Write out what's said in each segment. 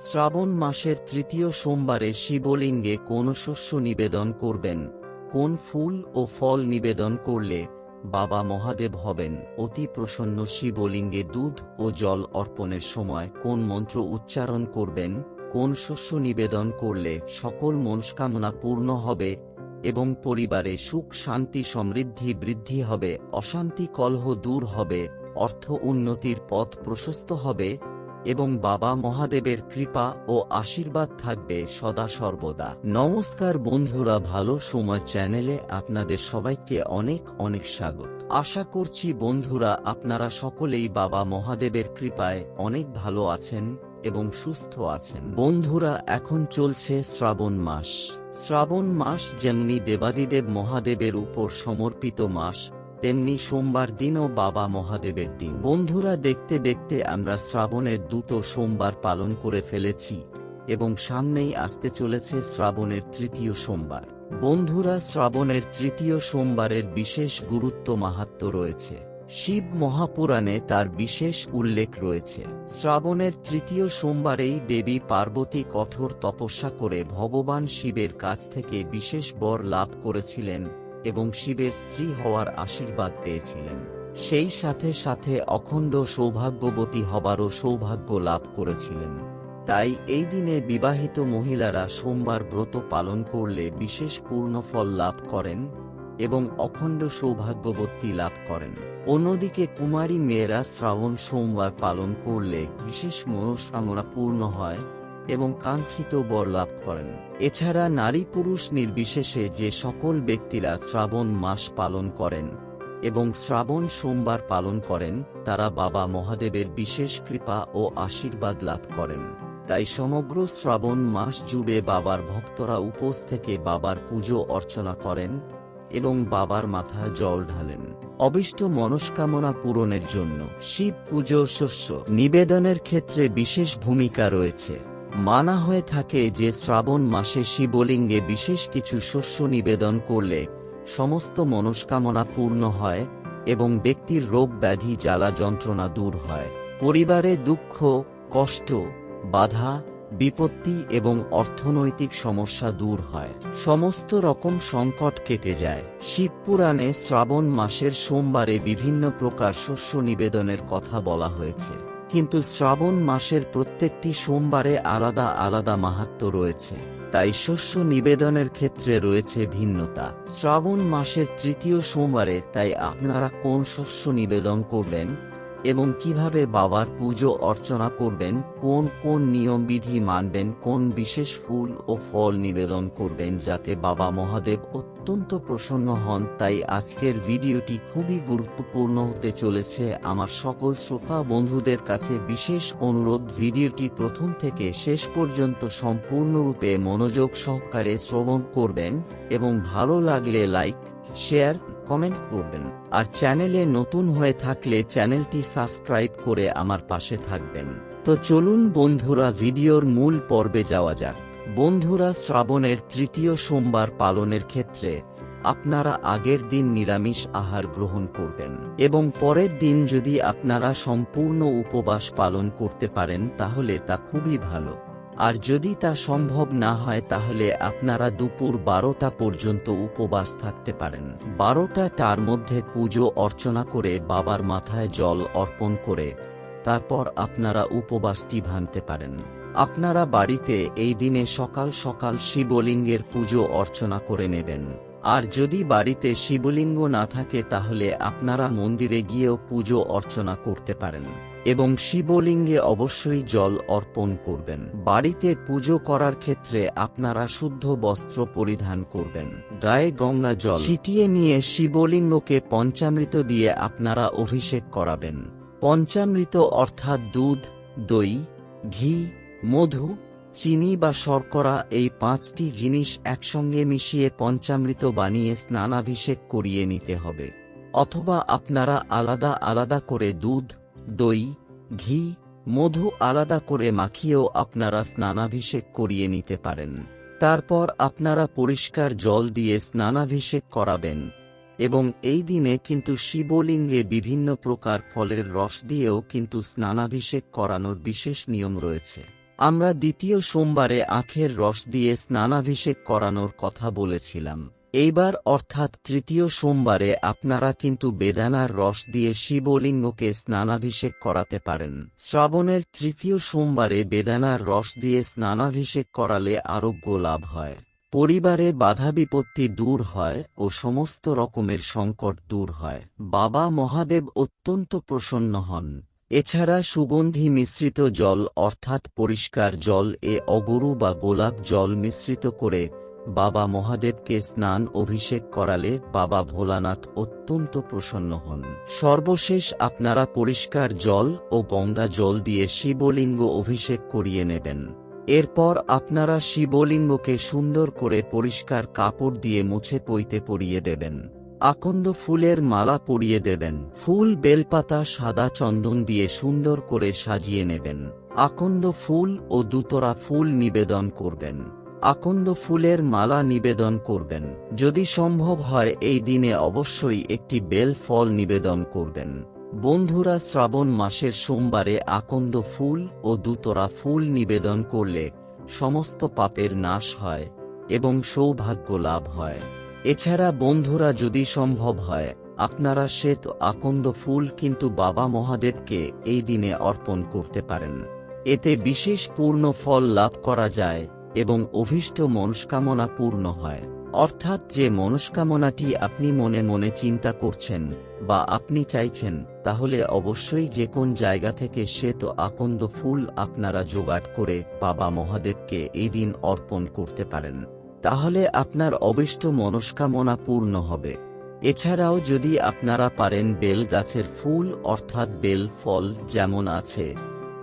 শ্রাবণ মাসের তৃতীয় সোমবারে শিবলিঙ্গে কোন শস্য নিবেদন করবেন? কোন ফুল ও ফল নিবেদন করলে বাবা মহাদেব হবেন? অতি প্রসন্ন শিবলিঙ্গে দুধ ও জল অর্পণের সময় কোন মন্ত্র উচ্চারণ করবেন? কোন শস্য নিবেদন করলে সকল মনস্কামনা পূর্ণ হবে এবং পরিবারে সুখ, শান্তি, সমৃদ্ধি, বৃদ্ধি হবে, অশান্তি, কলহ দূর হবে, অর্থ উন্নতির পথ প্রশস্ত হবে? এবং বাবা মহাদেবের কৃপা ও আশীর্বাদ থাকবে সদা সর্বদা। নমস্কার বন্ধুরা, ভালো সময় চ্যানেলে আপনাদের সবাইকে অনেক অনেক স্বাগত। আশা করছি বন্ধুরা, আপনারা সকলেই বাবা মহাদেবের কৃপায় অনেক ভালো আছেন এবং সুস্থ আছেন। বন্ধুরা, এখন চলছে শ্রাবণ মাস। শ্রাবণ মাস যেমনি দেবাদিদেব মহাদেবের উপর সমর্পিত মাস তেমনি সোমবার দিনও বাবা মহাদেবের দিন। বন্ধুরা, দেখতে দেখতে আমরা শ্রাবণের দুটো সোমবার পালন করে ফেলেছি এবং সামনেই আসতে চলেছে শ্রাবণের তৃতীয় সোমবার। বন্ধুরা, শ্রাবণের তৃতীয় সোমবারের বিশেষ গুরুত্ব মাহাত্ম রয়েছে। শিব মহাপুরাণে তার বিশেষ উল্লেখ রয়েছে। শ্রাবণের তৃতীয় সোমবারেই দেবী পার্বতী কঠোর তপস্যা করে ভগবান শিবের কাছ থেকে বিশেষ বর লাভ করেছিলেন এবং শিবের স্ত্রী হওয়ার আশীর্বাদ পেয়েছিলেন। সেই সাথে সাথে অখণ্ড সৌভাগ্যবতী হবারও সৌভাগ্য লাভ করেছিলেন। তাই এই দিনে বিবাহিত মহিলারা সোমবার ব্রত পালন করলে বিশেষ পূর্ণ ফল লাভ করেন এবং অখণ্ড সৌভাগ্যবতী লাভ করেন। অন্যদিকে কুমারী মেয়েরা শ্রাবণ সোমবার পালন করলে বিশেষ মনস্কামনা পূর্ণ হয় এবং কাঙ্ক্ষিত বর লাভ করেন। এছাড়া নারী পুরুষ নির্বিশেষে যে সকল ব্যক্তিরা শ্রাবণ মাস পালন করেন এবং শ্রাবণ সোমবার পালন করেন, তারা বাবা মহাদেবের বিশেষ কৃপা ও আশীর্বাদ লাভ করেন। তাই সমগ্র শ্রাবণ মাস জুড়ে বাবার ভক্তরা উপোস থেকে বাবার পুজো অর্চনা করেন এবং বাবার মাথা জল ঢালেন। অবিষ্ট মনস্কামনা পূরণের জন্য শিব পুজোর শস্য নিবেদনের ক্ষেত্রে বিশেষ ভূমিকা রয়েছে। মানা হয়ে থাকে যে শ্রাবণ মাসে শিবলিঙ্গে বিশেষ কিছু শস্য নিবেদন করলে সমস্ত মনস্কামনা পূর্ণ হয় এবং ব্যক্তির রোগ ব্যাধি, জ্বালা যন্ত্রণা দূর হয়। পরিবারে দুঃখ, কষ্ট, বাধা, বিপত্তি এবং অর্থনৈতিক সমস্যা দূর হয়। সমস্ত রকম সংকট কেটে যায়। শিবপুরাণে শ্রাবণ মাসের সোমবারে বিভিন্ন প্রকার শস্য নিবেদনের কথা বলা হয়েছে। কিন্তু শ্রাবণ মাসের প্রত্যেকটি সোমবারে আলাদা আলাদা মাহাত্ম রয়েছে, তাই শস্য নিবেদনের ক্ষেত্রে রয়েছে ভিন্নতা। শ্রাবণ মাসের তৃতীয় সোমবারে, তাই আপনারা কোন শস্য নিবেদন করবেন এবং কীভাবে বাবার পুজো অর্চনা করবেন, কোন কোন নিয়মবিধি মানবেন, কোন বিশেষ ফুল ও ফল নিবেদন করবেন যাতে বাবা মহাদেব অত্যন্ত প্রসন্ন হন, তাই আজকের ভিডিওটি খুবই গুরুত্বপূর্ণ হতে চলেছে। আমার সকল শ্রোতা বন্ধুদের কাছে বিশেষ অনুরোধ, ভিডিওটি প্রথম থেকে শেষ পর্যন্ত সম্পূর্ণরূপে মনোযোগ সহকারে শ্রবণ করবেন এবং ভালো লাগলে লাইক, শেয়ার, কমেন্ট করবেন। আর চ্যানেলে নতুন হয়ে থাকলে চ্যানেলটি সাবস্ক্রাইব করে আমার পাশে থাকবেন। তো চলুন বন্ধুরা, ভিডিওর মূল পর্বে যাওয়া যাক। বন্ধুরা, শ্রাবণের তৃতীয় সোমবার পালনের ক্ষেত্রে আপনারা আগের দিন নিরামিষ আহার গ্রহণ করবেন এবং পরের দিন যদি আপনারা সম্পূর্ণ উপবাস পালন করতে পারেন, তাহলে তা খুবই ভালো। আর যদি তা সম্ভব না হয়, তাহলে আপনারা দুপুর বারোটা পর্যন্ত উপবাস থাকতে পারেন। বারোটা তার মধ্যে পুজো অর্চনা করে বাবার মাথায় জল অর্পণ করে তারপর আপনারা উপবাসটি ভাঙতে পারেন। আপনারা বাড়িতে এই দিনে সকাল সকাল শিবলিঙ্গের পুজো অর্চনা করে নেবেন। আর যদি বাড়িতে শিবলিঙ্গ না থাকে, তাহলে আপনারা মন্দিরে গিয়েও পুজো অর্চনা করতে পারেন এবং শিবলিঙ্গে অবশ্যই জল অর্পণ করবেন। বাড়িতে পুজো করার ক্ষেত্রে আপনারা শুদ্ধ বস্ত্র পরিধান করবেন, গায়ে গঙ্গা জল ছিটিয়ে নিয়ে শিবলিঙ্গকে পঞ্চামৃত দিয়ে আপনারা অভিষেক করাবেন। পঞ্চামৃত অর্থাৎ দুধ, দই, ঘি মধু, চিনি বা শর্করা এই পাঁচটি জিনিস একসঙ্গে মিশিয়ে পঞ্চামৃত বানিয়ে স্নানাভিষেক করিয়ে নিতে হবে। অথবা আপনারা আলাদা আলাদা করে দুধ, দই, ঘি, মধু আলাদা করে মাখিয়েও আপনারা স্নানাভিষেক করিয়ে নিতে পারেন। তারপর আপনারা পরিষ্কার জল দিয়ে স্নানাভিষেক করাবেন। এবং এই দিনে কিন্তু শিবলিঙ্গে বিভিন্ন প্রকার ফলের রস দিয়েও কিন্তু স্নানাভিষেক করানোর বিশেষ নিয়ম রয়েছে। আমরা দ্বিতীয় সোমবারে আখের রস দিয়ে স্নানাভিষেক করানোর কথা বলেছিলাম। এইবার অর্থাৎ তৃতীয় সোমবারে আপনারা কিন্তু বেদানার রস দিয়ে শিবলিঙ্গকে স্নানাভিষেক করাতে পারেন। শ্রাবণের তৃতীয় সোমবারে বেদানার রস দিয়ে স্নানাভিষেক করালে আরোগ্য লাভ হয়। পরিবারে বাধা বিপত্তি দূর হয় ও সমস্ত রকমের সংকট দূর হয়। বাবা মহাদেব অত্যন্ত প্রসন্ন হন। এছাড়া সুগন্ধি মিশ্রিত জল অর্থাৎ পরিষ্কার জল এ অগরু বা গোলাপ জল মিশ্রিত করে বাবা মহাদেবকে স্নান অভিষেক করালে বাবা ভোলানাথ অত্যন্ত প্রসন্ন হন। সর্বশেষ আপনারা পরিষ্কার জল ও গঙ্গা জল দিয়ে শিবলিঙ্গ অভিষেক করিয়ে নেবেন। এরপর আপনারা শিবলিঙ্গকে সুন্দর করে পরিষ্কার কাপড় দিয়ে মুছে পইতে পরিয়ে দেবেন। আকন্দ ফুলের মালা পরিয়ে দেবেন। ফুল বেলপাতা, সাদা চন্দন দিয়ে সুন্দর করে সাজিয়ে নেবেন। আকন্দ ফুল ও দুতরা ফুল নিবেদন করবেন। আকন্দ ফুলের মালা নিবেদন করবেন। যদি সম্ভব হয়, এই দিনে অবশ্যই একটি বেল ফল নিবেদন করবেন। বন্ধুরা, শ্রাবণ মাসের সোমবারে আকন্দ ফুল ও দুতরা ফুল নিবেদন করলে সমস্ত পাপের নাশ হয় এবং সৌভাগ্য লাভ হয়। এছাড়া বন্ধুরা যদি সম্ভব হয়, আপনারা শ্বেত আকন্দ ফুল কিন্তু বাবা মহাদেবকে এই দিনে অর্পণ করতে পারেন। এতে বিশেষ পূর্ণ ফল লাভ করা যায় এবং অভীষ্ট মনস্কামনা পূর্ণ হয়। অর্থাৎ যে মনস্কামনাটি আপনি মনে মনে চিন্তা করছেন বা আপনি চাইছেন, তাহলে অবশ্যই যে কোন জায়গা থেকে শ্বেত আকন্দ ফুল আপনারা জোগাড় করে বাবা মহাদেবকে এই দিন অর্পণ করতে পারেন। তাহলে আপনার অবিষ্ট মনস্কামনা পূর্ণ হবে। এছাড়াও যদি আপনারা পারেন বেল গাছের ফুল, অর্থাৎ বেল ফল যেমন আছে,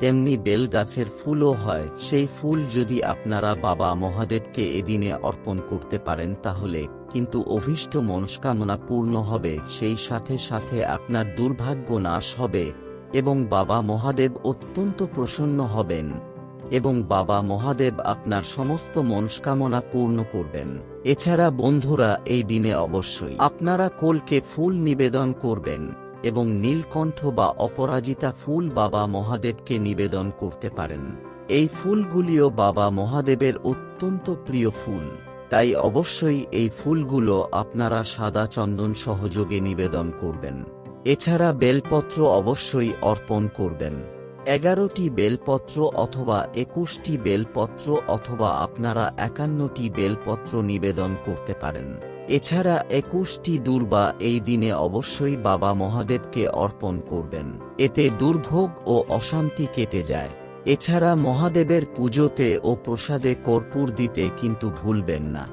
তেমনি বেল গাছের ফুলও হয়। সেই ফুল যদি আপনারা বাবা মহাদেবকে এদিনে অর্পণ করতে পারেন তাহলে কিন্তু অভীষ্ট মনস্কামনা পূর্ণ হবে, সেই সাথে সাথে আপনার দুর্ভাগ্য নাশ হবে এবং বাবা মহাদেব অত্যন্ত প্রসন্ন হবেন। এবং বাবা মহাদেব আপনার সমস্ত মনস্কামনা পূর্ণ করবেন। এছাড়া বন্ধুরা, এই দিনে অবশ্যই আপনারা কোলকে ফুল নিবেদন করবেন এবং নীলকণ্ঠ বা অপরাজিতা ফুল বাবা মহাদেবকে নিবেদন করতে পারেন। এই ফুলগুলিও বাবা মহাদেবের অত্যন্ত প্রিয় ফুল। তাই অবশ্যই এই ফুলগুলো আপনারা সাদা চন্দন সহযোগে নিবেদন করবেন। এছাড়া বেলপত্র অবশ্যই অর্পণ করবেন। এগারোটি বেলপত্র অথবা একুশটি বেলপত্র অথবা আপনারা একান্নটি বেলপত্র নিবেদন করতে পারেন। এছাড়া একুশটি দুর্বা এই দিনে অবশ্যই বাবা মহাদেবকে অর্পণ করবেন। এতে দুর্ভোগ ও অশান্তি কেটে যায়। এছাড়া মহাদেবের পুজোতে ও প্রসাদে কর্পূর দিতে কিন্তু ভুলবেন না।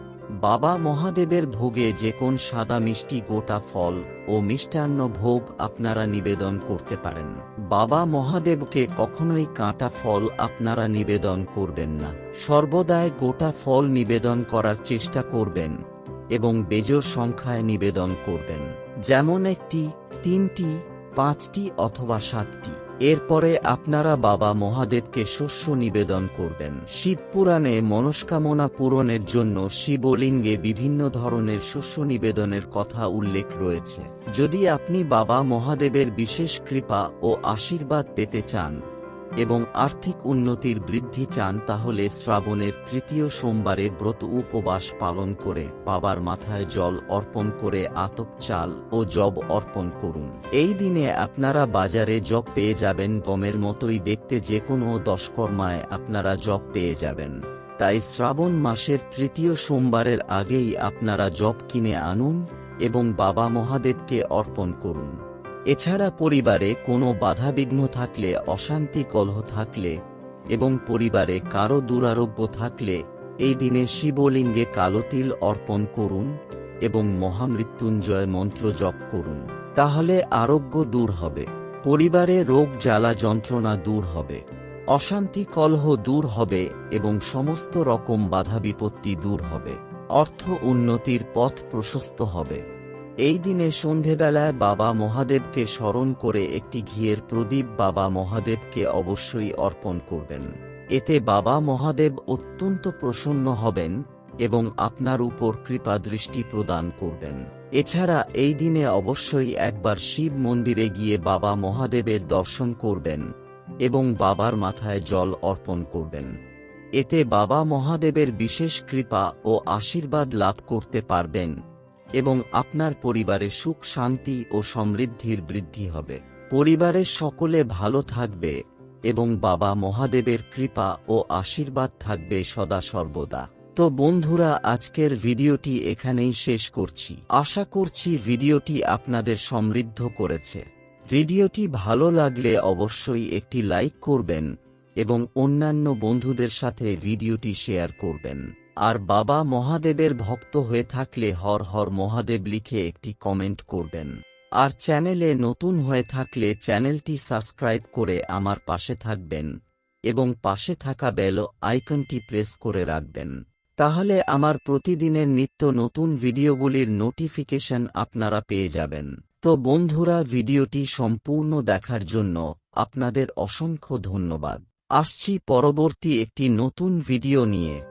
বাবা মহাদেবের ভোগে যে কোন সাদা মিষ্টি গোটা ফল ও মিষ্টান্ন ভোগ আপনারা নিবেদন করতে পারেন। বাবা মহাদেবকে কখনোই কাঁটা ফল আপনারা নিবেদন করবেন না। সর্বদাই গোটা ফল নিবেদন করার চেষ্টা করবেন এবং বেজোর সংখ্যায় নিবেদন করবেন। যেমন একটি, তিনটি, পাঁচটি অথবা সাতটি। এরপরে আপনারা বাবা মহাদেবকে শস্য নিবেদন করবেন। শিবপুরাণে মনস্কামনা পূরণের জন্য শিবলিঙ্গে বিভিন্ন ধরনের শস্য নিবেদনের কথা উল্লেখ রয়েছে। যদি আপনি বাবা মহাদেবের বিশেষ কৃপা ও আশীর্বাদ পেতে চান এবং আর্থিক উন্নতির বৃদ্ধি চান তাহলে শ্রাবণের তৃতীয় সোমবারে ব্রত উপবাস পালন করে বাবার মাথায় জল অর্পণ করে আতক চাল ও জব অর্পণ করুন। এই দিনে আপনারা বাজারে জব পেয়ে যাবেন, গমের মতোই দেখতে যে কোনো দশকর্মায় আপনারা জব পেয়ে যাবেন। তাই শ্রাবণ মাসের তৃতীয় সোমবারের আগেই আপনারা জব কিনে আনুন এবং বাবা মহাদেবকে অর্পণ করুন। এছাড়া পরিবারে কোনো বাধাবিঘ্ন থাকলে, অশান্তি, কলহ থাকলে এবং পরিবারে কারও দুরারোগ্য থাকলে, এই দিনে শিবলিঙ্গে কালো তিল অর্পণ করুন এবং মহামৃত্যুঞ্জয় মন্ত্র জপ করুন। তাহলে আরোগ্য দূর হবে, পরিবারে রোগ জ্বালা যন্ত্রণা দূর হবে, অশান্তি, কলহ দূর হবে এবং সমস্ত রকম বাধা বিপত্তি দূর হবে, অর্থ উন্নতির পথ প্রশস্ত হবে। এই দিনে সন্ধেবেলায় বাবা মহাদেবকে স্মরণ করে একটি ঘিয়ের প্রদীপ বাবা মহাদেবকে অবশ্যই অর্পণ করবেন। এতে বাবা মহাদেব অত্যন্ত প্রসন্ন হবেন এবং আপনার উপর কৃপা দৃষ্টি প্রদান করবেন। এছাড়া এই দিনে অবশ্যই একবার শিব মন্দিরে গিয়ে বাবা মহাদেবের দর্শন করবেন এবং বাবার মাথায় জল অর্পণ করবেন। এতে বাবা মহাদেবের বিশেষ কৃপা ও আশীর্বাদ লাভ করতে পারবেন। এবং আপনার পরিবারে সুখ, শান্তি ও সমৃদ্ধির বৃদ্ধি হবে। পরিবারের সকলে ভালো থাকবে এবং বাবা মহাদেবের কৃপা ও আশীর্বাদ থাকবে সদা সর্বদা। তো বন্ধুরা, আজকের ভিডিওটি এখানেই শেষ করছি। আশা করছি ভিডিওটি আপনাদের সমৃদ্ধ করেছে। ভিডিওটি ভালো লাগলে অবশ্যই একটি লাইক করবেন এবং অন্যান্য বন্ধুদের সাথে ভিডিওটি শেয়ার করবেন। আর বাবা মহাদেবের ভক্ত হয়ে থাকলে হর হর মহাদেব লিখে একটি কমেন্ট করবেন। আর চ্যানেলে নতুন হয়ে থাকলে চ্যানেলটি সাবস্ক্রাইব করে আমার পাশে থাকবেন এবং পাশে থাকা বেল আইকনটি প্রেস করে রাখবেন। তাহলে আমার প্রতিদিনের নিত্য নতুন ভিডিওগুলির নোটিফিকেশন আপনারা পেয়ে যাবেন। তো বন্ধুরা, ভিডিওটি সম্পূর্ণ দেখার জন্য আপনাদের অসংখ্য ধন্যবাদ। আসছি পরবর্তী একটি নতুন ভিডিও নিয়ে।